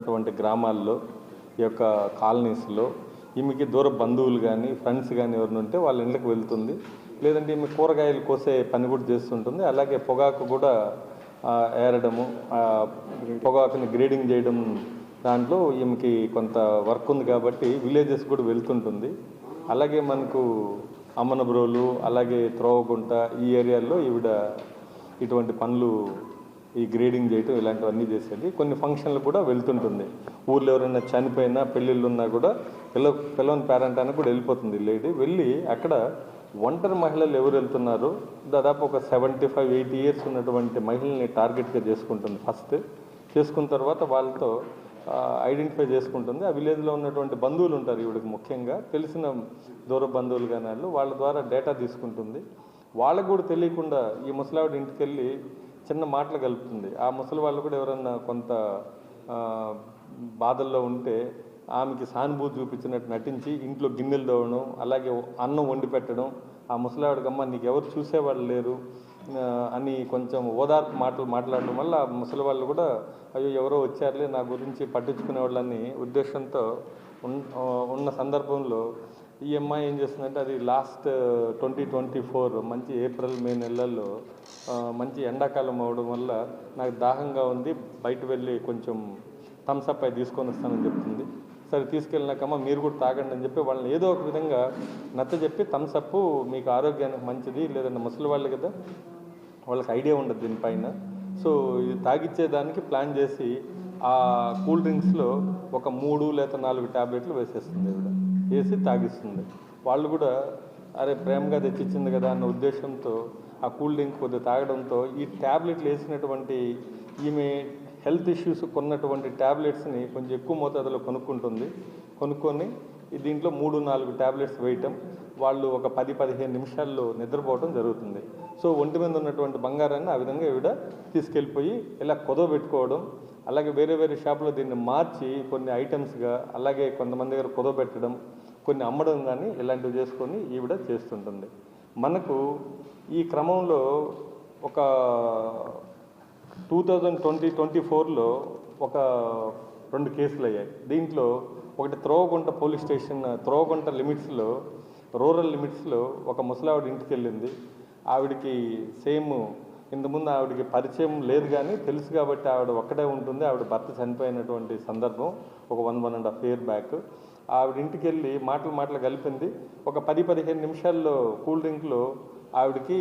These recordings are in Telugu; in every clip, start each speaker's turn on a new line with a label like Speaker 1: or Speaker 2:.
Speaker 1: అటువంటి గ్రామాల్లో ఈ యొక్క కాలనీస్లో ఈమెకి దూర బంధువులు కానీ ఫ్రెండ్స్ కానీ ఎవరిని ఉంటే వాళ్ళ ఇళ్ళకి వెళ్తుంది. లేదంటే ఈమె కూరగాయలు కోసే పని కూడా చేస్తుంటుంది. అలాగే పొగాకు కూడా ఏరడము పొగాకుని గ్రేడింగ్ చేయడం దాంట్లో ఈమెకి కొంత వర్క్ ఉంది కాబట్టి విలేజెస్ కూడా వెళ్తుంటుంది. అలాగే మనకు అమ్మనబ్రోలు అలాగే త్రోవగుంట ఈ ఏరియాల్లో ఈవిడ ఇటువంటి పనులు ఈ గ్రేడింగ్ చేయటం ఇలాంటివన్నీ చేసేది. కొన్ని ఫంక్షన్లు కూడా వెళ్తుంటుంది. ఊళ్ళో ఎవరైనా చనిపోయినా పెళ్ళిళ్ళు ఉన్నా కూడా పిల్ల పిల్లవని పేరెంట్ అని కూడా వెళ్ళిపోతుంది లేడీ. వెళ్ళి అక్కడ ఒంటరి మహిళలు ఎవరు వెళ్తున్నారు దాదాపు ఒక సెవెంటీ ఫైవ్ ఎయిటీ ఇయర్స్ ఉన్నటువంటి మహిళల్ని టార్గెట్గా చేసుకుంటుంది ఫస్ట్. చేసుకున్న తర్వాత వాళ్ళతో ఐడెంటిఫై చేసుకుంటుంది. ఆ విలేజ్లో ఉన్నటువంటి బంధువులు ఉంటారు ఈవిడకి ముఖ్యంగా. తెలిసిన దూర బంధువులు కానీ వాళ్ళు వాళ్ళ ద్వారా డేటా తీసుకుంటుంది. వాళ్ళకు కూడా తెలియకుండా ఈ ముసలావిడ ఇంటికి వెళ్ళి చిన్న మాటలు కలుపుతుంది. ఆ ముసలి వాళ్ళు కూడా ఎవరన్నా కొంత బాధల్లో ఉంటే ఆమెకి సానుభూతి చూపించినట్టు నటించి ఇంట్లో గిన్నెలు తోవడం అలాగే అన్నం వండి పెట్టడం. ఆ ముసలావిడకమ్మ నీకు ఎవరు చూసేవాళ్ళు లేరు. అని కొంచెం ఓదార్పు మాటలు మాట్లాడడం వల్ల ముసలి వాళ్ళు కూడా అయ్యో ఎవరో వచ్చారులే నా గురించి పట్టించుకునే వాళ్ళని ఉద్దేశంతో ఉన్న సందర్భంలో ఈ అమ్మాయి ఏం చేస్తుందంటే అది లాస్ట్ ట్వంటీ ట్వంటీ ఫోర్ మంచి ఏప్రిల్ మే నెలల్లో మంచి ఎండాకాలం అవడం వల్ల నాకు దాహంగా ఉంది బయట వెళ్ళి కొంచెం థమ్స్అప్ అయి తీసుకొని వస్తానని చెప్తుంది. సరే తీసుకెళ్ళినాకమ్మ మీరు కూడా తాగండి అని చెప్పి వాళ్ళని ఏదో ఒక విధంగా నచ్చ చెప్పి థమ్స్అప్ మీకు ఆరోగ్యానికి మంచిది లేదంటే ముసలి వాళ్ళు కదా వాళ్ళకి ఐడియా ఉండదు దీనిపైన. సో ఇది తాగిచ్చేదానికి ప్లాన్ చేసి ఆ కూల్ డ్రింక్స్లో ఒక మూడు లేదా నాలుగు ట్యాబ్లెట్లు వేసేస్తుంది ఇవిడ వేసి తాగిస్తుంది. వాళ్ళు కూడా అరే ప్రేమగా తెచ్చిచ్చింది కదా అన్న ఉద్దేశంతో ఆ కూల్ డ్రింక్ కొద్దిగా తాగడంతో ఈ ట్యాబ్లెట్లు వేసినటువంటి ఈమె హెల్త్ ఇష్యూస్ కొన్నటువంటి ట్యాబ్లెట్స్ని కొంచెం ఎక్కువ మోతాదులో కొనుక్కుంటుంది. కొనుక్కొని దీంట్లో మూడు నాలుగు ట్యాబ్లెట్స్ వేయటం వాళ్ళు ఒక పది పదిహేను నిమిషాల్లో నిద్రపోవడం జరుగుతుంది. సో ఒంటి మీద ఉన్నటువంటి బంగారాన్ని ఆ విధంగా ఈవిడ తీసుకెళ్ళిపోయి ఇలా కొదవ పెట్టుకోవడం అలాగే వేరే వేరే షాపులో దీన్ని మార్చి కొన్ని ఐటమ్స్గా అలాగే కొంతమంది దగ్గర కుదవ పెట్టడం కొన్ని అమ్మడం కానీ ఇలాంటివి చేసుకొని ఈవిడ చేస్తుంటుంది. మనకు ఈ క్రమంలో ఒక టూ థౌజండ్ ట్వంటీ ట్వంటీ ఫోర్లో ఒక రెండు కేసులు అయ్యాయి దీంట్లో ఒకటి త్రోవగుంట పోలీస్ స్టేషన్ త్రోవగుంట లిమిట్స్లో రూరల్ లిమిట్స్లో ఒక ముసలావిడ ఇంటికి వెళ్ళింది ఆవిడకి సేమ్ ఇంతకుముందు ఆవిడకి పరిచయం లేదు కానీ తెలుసు కాబట్టి ఆవిడ ఒక్కడే ఉంటుంది. ఆవిడ భర్త చనిపోయినటువంటి సందర్భం ఒక one one and half year back. ఆవిడ ఇంటికి వెళ్ళి మాటలు మాటలు కలిపింది. ఒక పది పదిహేను నిమిషాల్లో కూల్ డ్రింక్లో ఆవిడకి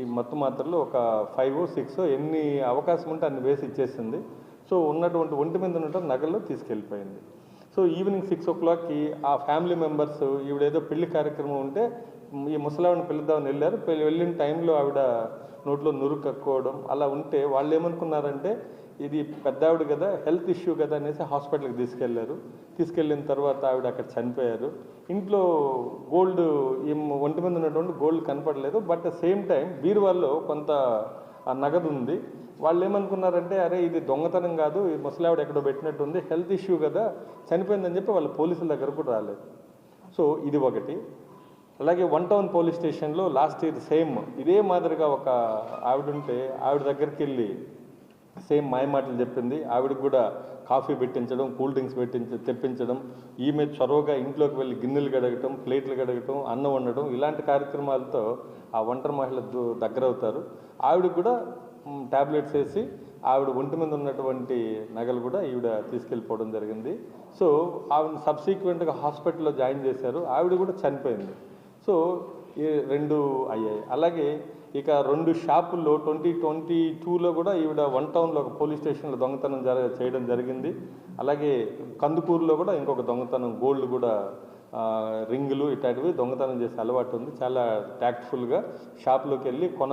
Speaker 1: ఈ మత్తు మాత్రలు ఒక ఫైవ్ సిక్స్ ఎన్ని అవకాశం ఉంటే అన్ని వేసి ఇచ్చేసింది. సో ఉన్నటువంటి ఒంటి మీద ఉన్నటువంటి నగల్లో తీసుకెళ్ళిపోయింది. సో ఈవినింగ్ సిక్స్ ఓ క్లాక్కి ఆ ఫ్యామిలీ మెంబర్స్ ఈవిడేదో పెళ్ళి కార్యక్రమం ఉంటే ఈ ముసలావిడని పిలుద్దామని వెళ్ళారు. పెళ్ళి- వెళ్ళిన టైంలో ఆవిడ నోట్లో నురు కక్కోవడం అలా ఉంటే వాళ్ళు ఏమనుకున్నారంటే ఇది పెద్ద ఆవిడ కదా హెల్త్ ఇష్యూ కదా అనేసి హాస్పిటల్కి తీసుకెళ్ళారు తీసుకెళ్ళిన తర్వాత ఆవిడ అక్కడ చనిపోయారు. ఇంట్లో గోల్డ్ ఈ ఒంటి మీద ఉన్నటువంటి గోల్డ్ కనపడలేదు. బట్ సేమ్ టైం బీరువాల్లో కొంత ఆ నగదు ఉంది వాళ్ళు ఏమనుకున్నారంటే అరే ఇది దొంగతనం కాదు ఈ ముసలావిడ ఎక్కడో పెట్టినట్టుంది హెల్త్ ఇష్యూ కదా చనిపోయిందని చెప్పి వాళ్ళ పోలీసుల దగ్గర కూడా రాలేదు. సో ఇది ఒకటి. అలాగే వన్ టౌన్ పోలీస్ స్టేషన్లో లాస్ట్ ఇయర్ సేమ్ ఇదే మాదిరిగా ఒక ఆవిడ ఉంటే ఆవిడ దగ్గరికి వెళ్ళి సేమ్ మాయమాటలు చెప్పింది. ఆవిడకి కూడా కాఫీ పెట్టించడం కూల్ డ్రింక్స్ పెట్టించ తెప్పించడం ఈమె చొరవగా ఇంట్లోకి వెళ్ళి గిన్నెలు గడగటం ప్లేట్లు గడగటం అన్నం వండడం ఇలాంటి కార్యక్రమాలతో ఆ ఒంటరి మహిళ దగ్గర అవుతారు ఆవిడకి కూడా ట్యాబ్లెట్స్ వేసి ఆవిడ ఒంటి మీద ఉన్నటువంటి నగలు కూడా ఈవిడ తీసుకెళ్ళిపోవడం జరిగింది. సో ఆవిడ సబ్సీక్వెంట్గా హాస్పిటల్లో జాయిన్ చేశారు. ఆవిడ కూడా చనిపోయింది. సో ఈ రెండు అయ్యాయి. అలాగే ఇక రెండు షాపుల్లో ట్వంటీ ట్వంటీ టూలో కూడా ఈవిడ వన్ టౌన్లో ఒక పోలీస్ స్టేషన్లో దొంగతనం జర చేయడం జరిగింది. అలాగే కందుకూరులో కూడా ఇంకొక దొంగతనం గోల్డ్ కూడా రింగులు ఇట్లాంటివి దొంగతనం చేసే అలవాటు ఉంది. చాలా ట్యాక్ట్ఫుల్గా షాప్లోకి వెళ్ళి కొన